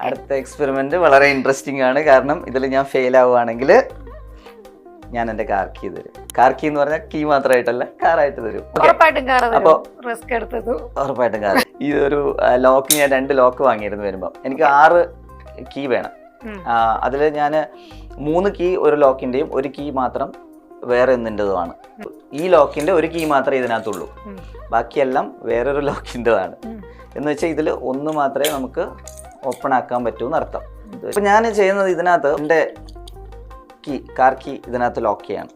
അടുത്ത എക്സ്പെരിമെന്റ് വളരെ ഇൻട്രസ്റ്റിംഗ് ആണ്. കാരണം ഇതിൽ ഞാൻ ഫെയിൽ ആവുകയാണെങ്കിൽ ഞാൻ എന്റെ കാർ കീ തരും. കാർ കീ എന്ന് പറഞ്ഞാൽ കീ മാത്രമായിട്ടല്ല കാറായിട്ട് തരും. Okay. ഉറപ്പായിട്ടും കാർ അപ്പൊ- റിസ്ക് എടുത്തത്. ഉറപ്പായിട്ടും കാർ ഇതൊരു ലോക്ക് ഞാൻ രണ്ട് ലോക്ക് വാങ്ങിയിരുന്നു വരുമ്പോൾ എനിക്ക് ആറ് കീ വേണം. അതിൽ ഞാൻ മൂന്ന് കീ ഒരു ലോക്കിന്റെയും ഒരു കീ മാത്രം വേറെ ഒന്നിന്റെതുമാണ് ഈ ലോക്കിന്റെ ഒരു കീ മാത്രമേ ഇതിനകത്തുള്ളൂ. ബാക്കിയെല്ലാം വേറൊരു ലോക്കിന്റെതാണ്. എന്ന് വെച്ചാൽ ഇതിൽ ഒന്ന് മാത്രമേ നമുക്ക് ഓപ്പൺ ആക്കാൻ പറ്റുമെന്ന് അർത്ഥം. ഇപ്പം ഞാൻ ചെയ്യുന്നത് ഇതിനകത്ത് എന്റെ കീ കാർ കീ ഇതിനകത്ത് ലോക്ക് ചെയ്യാണ്.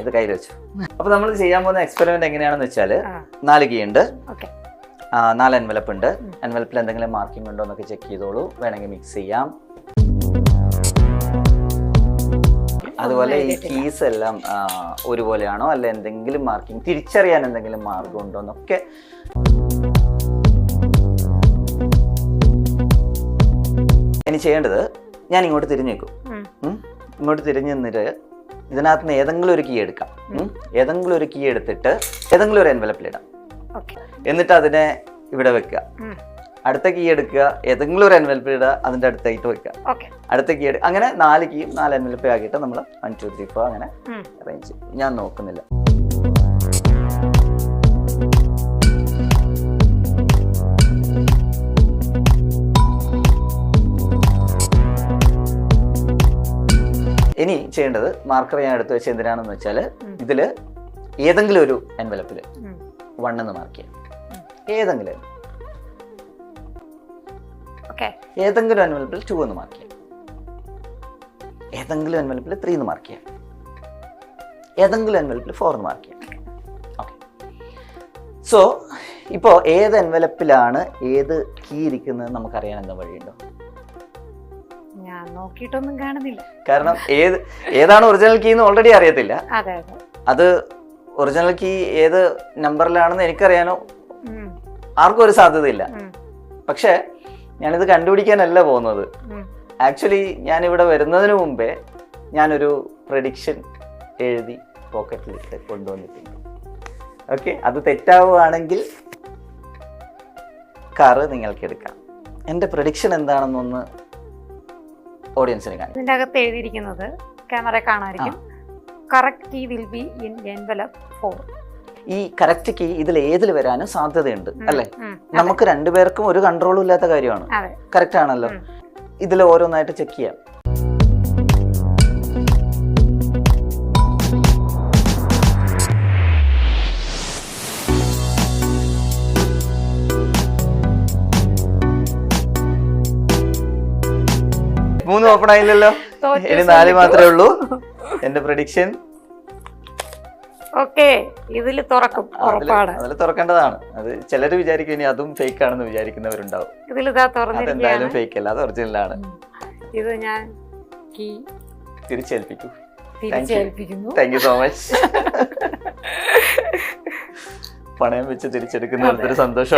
ഇത് കയ്യിൽ വെച്ചു. അപ്പൊ നമ്മൾ ചെയ്യാൻ പോകുന്ന എക്സ്പെരിമെന്റ് എങ്ങനെയാണെന്ന് വെച്ചാൽ നാല് കീ ഉണ്ട്. ഓക്കെ നാല് എൻവലപ്പ് ഉണ്ട്. അൻവലപ്പിൽ എൻവലപ്പിൽ എന്തെങ്കിലും മാർക്കിംഗ് ഉണ്ടോ എന്നൊക്കെ ചെക്ക് ചെയ്തോളൂ. വേണമെങ്കിൽ മിക്സ് ചെയ്യാം. അതുപോലെ ഈ. കീസ് എല്ലാം ഒരുപോലെയാണോ? അല്ല എന്തെങ്കിലും മാർക്കിംഗ് തിരിച്ചറിയാൻ എന്തെങ്കിലും മാർഗം ഉണ്ടോ എന്നൊക്കെ ഇനി ചെയ്യേണ്ടത് ഞാൻ ഇങ്ങോട്ട് തിരിഞ്ഞു നിൽക്കും. ഉം. ഇങ്ങോട്ട് തിരിഞ്ഞു നിന്നിട്ട് ഇതിനകത്ത് നിന്ന് ഏതെങ്കിലും ഒരു കീ എടുക്കാം. ഏതെങ്കിലും ഒരു കീ എടുത്തിട്ട് ഏതെങ്കിലും ഒരു എൻവലപ്പിലിടാം ഇടാം. എന്നിട്ട് അതിനെ ഇവിടെ വെക്കുക. അടുത്ത കീ എടുക്കുക ഏതെങ്കിലും ഒരു എൻവലപ്പ് ഇടുക അതിന്റെ അടുത്തായിട്ട് വെക്കുക. അടുത്ത കീ എടുക്കുക അങ്ങനെ നാല് കീയും നാല് എൻവലപ്പ് ആക്കിയിട്ട് നമ്മൾ വൺ ടു ത്രീ ഫോർ അങ്ങനെ. അറേഞ്ച് ചെയ്യും. ഞാൻ നോക്കുന്നില്ല. ഇനി ചെയ്യേണ്ടത് മാർക്കർ ഞാൻ എടുത്തു വെച്ച് എന്തിനാണെന്ന് വെച്ചാൽ. ഇതിൽ ഏതെങ്കിലും ഒരു എൻവലപ്പിൽ. വൺ എന്ന് മാർക്ക് ചെയ്യാം. ഏതെങ്കിലും. ഏതെങ്കിലും എൻവലപ്പിൽ ടു എന്ന് മാർക്ക് ചെയ്യാം. ഏതെങ്കിലും എൻവലപ്പിൽ ത്രീ എന്ന് മാർക്ക് ചെയ്യാം. ഏതെങ്കിലും എൻവലപ്പിൽ ഫോർ എന്ന് മാർക്ക് ചെയ്യാം. ഓക്കെ സോ ഇപ്പോൾ ഏത് എൻവലപ്പിലാണ് ഏത് കീ ഇരിക്കുന്നത് നമുക്കറിയാൻ എന്താ വഴിയുണ്ടോ? ഞാൻ നോക്കിയിട്ടൊന്നും കാണുന്നില്ല. കാരണം ഏത് ഏതാണ് ഒറിജിനൽ കീ എന്ന് ഓൾറെഡി അറിയത്തില്ല. അതെ അതെ. അത് ഒറിജിനൽ കീ ഏത് നമ്പറിലാണെന്ന് എനിക്കറിയാനോ. ആർക്കും ഒരു സാധ്യതയില്ല. പക്ഷേ ഞാനിത് കണ്ടുപിടിക്കാനല്ല പോകുന്നത്. ആക്ച്വലി ഞാൻ ഇവിടെ വരുന്നതിന് മുമ്പേ ഞാനൊരു പ്രഡിക്ഷൻ എഴുതി പോക്കറ്റിലിട്ട് കൊണ്ടുവന്നിട്ടുണ്ട്. ഓക്കെ അത് തെറ്റാവുകയാണെങ്കിൽ കാറ് നിങ്ങൾക്ക് എടുക്കാം. എന്റെ പ്രഡിക്ഷൻ എന്താണെന്നൊന്ന് ഓഡിയൻസിന് കാണാം ഇതിന്റെ അകത്ത് എഴുതിയിരിക്കുന്നത് camera കാണാതിരിക്കും correct key will be in envelope four ഈ കറക്റ്റ് കീ ഇതിൽ ഏതിൽ വരാനും സാധ്യതയുണ്ട് അല്ലേ? നമുക്ക് രണ്ടുപേർക്കും ഒരു കൺട്രോളും ഇല്ലാത്ത കാര്യമാണ്. കറക്റ്റ് ആണല്ലോ. ഇതിൽ ഓരോന്നായിട്ട് ചെക്ക് ചെയ്യാം. മൂന്ന് ഓപ്പൺ ആയില്ലല്ലോ. ഇനി നാല് മാത്രമേ ഉള്ളൂ. എന്റെ പ്രഡിക്ഷൻ ഓക്കെ ഇതിൽ തുറക്കും. ഉറപ്പാണ്. അതിൽ തുറക്കേണ്ടതാണ്. അത് ചിലര് വിചാരിക്കും ഇനി അതും ഫേക്ക് ആണെന്ന് വിചാരിക്കുന്നവരുണ്ടാവും. ഇതിൽ ഇതാ തുറന്നിരിക്കുകയാണ് ഫേക്ക് അല്ല അത് ഒറിജിനൽ ആണ്. ഇത് ഞാൻ കീ തിരിച്ചേൽപ്പിക്കൂ. തിരിച്ചേൽപ്പിക്കുന്നു. താങ്ക് യു സോ മച്ച് പണയം വെച്ച് തിരിച്ചെടുക്കുന്ന ഒരു സന്തോഷം